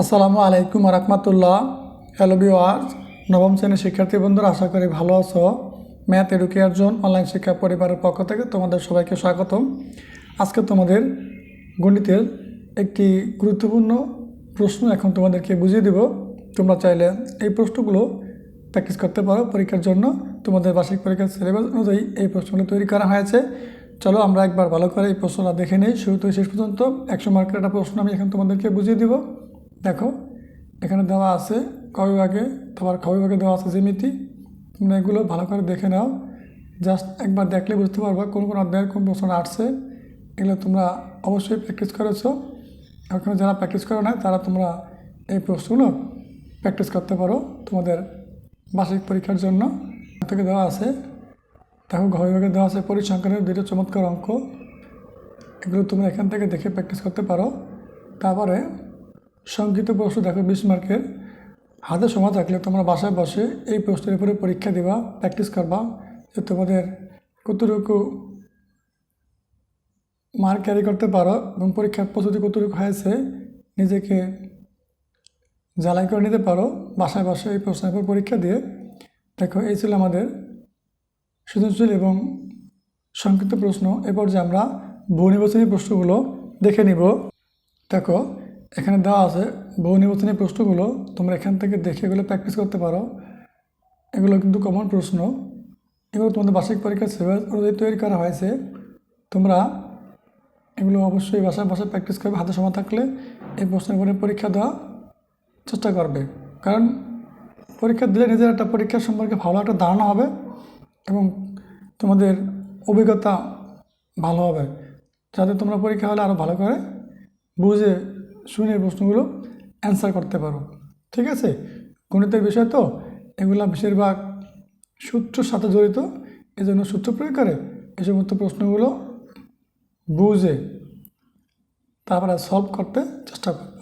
আসসালামু আলাইকুম রহমতুল্লাহ। হ্যালো বিওয়ার্স নবম শ্রেণির শিক্ষার্থী বন্ধুরা, আশা করি ভালো আছো। ম্যাথ এডুকেয়ার জোন অনলাইন শিক্ষা পরিবারের পক্ষ থেকে তোমাদের সবাইকে স্বাগতম। আজকে তোমাদের গণিতের একটি গুরুত্বপূর্ণ প্রশ্ন এখন তোমাদেরকে বুঝিয়ে দেব। তোমরা চাইলে এই প্রশ্নগুলো প্র্যাকটিস করতে পারো পরীক্ষার জন্য। তোমাদের বার্ষিক পরীক্ষার সিলেবাস অনুযায়ী এই প্রশ্নগুলো তৈরি করা হয়েছে। চলো আমরা একবার ভালো করে এই প্রশ্নটা দেখে নিই। শুরু থেকে শেষ পর্যন্ত একশো মার্কের একটা প্রশ্ন আমি এখন তোমাদেরকে বুঝিয়ে দিব। দেখো, এখানে দেওয়া আছে ক বিভাগে তোমার খ দেওয়া আছে জ্যামিতি? তোমরা এগুলো ভালো করে দেখে নাও। জাস্ট একবার দেখলে বুঝতে পারবা কোন কোন অধ্যায়ের কোন প্রশ্ন আসছে। এগুলো তোমরা অবশ্যই প্র্যাকটিস করেছ। এখন যারা প্র্যাকটিস করো না তারা তোমরা এই প্রশ্নগুলো প্র্যাকটিস করতে পারো তোমাদের বার্ষিক পরীক্ষার জন্য। থেকে দেওয়া আছে, দেখো ঘ বিভাগে দেওয়া আছে, পরিসংখ্যানের দুটো চমৎকার অঙ্ক। এগুলো তোমরা এখান থেকে দেখে প্র্যাকটিস করতে পারো। তারপরে সংক্ষিপ্ত প্রশ্ন দেখো বিশ মার্কের হাতে সময় থাকলে তোমরা বাসায় বসে এই প্রশ্নের উপরে পরীক্ষা দিবা প্র্যাকটিস করবা যে তোমাদের কতটুকু মার্ক ক্যারি করতে পারো এবং পরীক্ষার প্রস্তুতি কতটুকু হয়েছে, নিজেকে জ্বালাই করে নিতে পারো, বাসায় বসে এই প্রশ্নের উপর পরীক্ষা দিয়ে দেখো, এই ছিল আমাদের সৃজনশীল এবং সংক্ষিপ্ত প্রশ্ন। এরপর যে আমরা বহু নির্বাচনী প্রশ্নগুলো দেখে নিব, দেখো এখানে দেওয়া আছে, বহু নির্বাচনী প্রশ্নগুলো তোমরা এখান থেকে দেখে এগুলো প্র্যাকটিস করতে পারো। এগুলো কিন্তু কমন প্রশ্ন। এগুলো তোমাদের বার্ষিক পরীক্ষার সিলেবাস অনুযায়ী তৈরি করা হয়েছে। তোমরা এগুলো অবশ্যই বাসায় বাসায় প্র্যাকটিস করবে, হাতে সময় থাকলে এই প্রশ্নের উপরে পরীক্ষা দেওয়া চেষ্টা করবে। কারণ পরীক্ষা দিলে নিজের একটা পরীক্ষার সম্পর্কে ভালো একটা ধারণা হবে এবং তোমাদের অভিজ্ঞতা ভালো হবে। যাতে তোমরা পরীক্ষা হলে আরও ভালো করে বুঝে শুনে প্রশ্নগুলো অ্যান্সার করতে পারো। ঠিক আছে? গণিতের বিষয় তো, এগুলো বেশিরভাগ সূত্রের সাথে জড়িত এই জন্য সূত্র প্রয়োগ করে এই সমস্ত প্রশ্নগুলো বুঝে তারপরে সলভ করতে চেষ্টা করব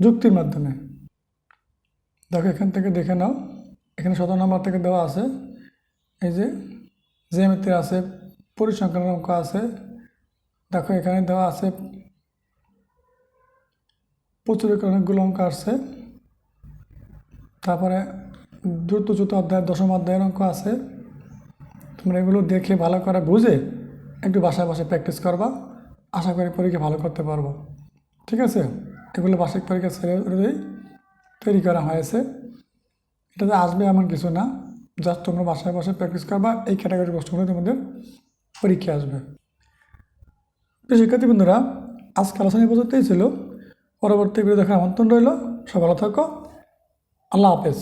যুক্তির মাধ্যমে। দেখো, এখান থেকে দেখে নাও। এখানে সতেরো নম্বর থেকে দেওয়া আছে, এই যে জ্যামিতির আছে, পরিসংখ্যান অঙ্ক আছে। দেখো, এখানে দেওয়া আছে প্রচুর অনেকগুলো অঙ্ক আসছে। তারপরে দ্রুত চতুর্থ অধ্যায় দশম অধ্যায়ের অঙ্ক আছে। তোমরা এগুলো দেখে ভালো করে বুঝে একটু বাসায় বাসায় প্র্যাকটিস করবা। আশা করি পরীক্ষা ভালো করতে পারব। ঠিক আছে? এগুলো বার্ষিক পরীক্ষা ছেড়ে অনুযায়ী তৈরি করা হয়েছে। এটাতে আসবে এমন কিছু না। জাস্ট তোমরা বাসায় বাসায় প্র্যাকটিস করবা। এই ক্যাটাগরির প্রশ্নগুলো তোমাদের পরীক্ষা আসবে। তো শিক্ষার্থী বন্ধুরা আজকে আলোচনা পর্যন্তই ছিল। পরবর্তী ভিডিও দেখার আমন্ত্রণ রইল। সব ভালো থাকো। আল্লাহ হাফেজ।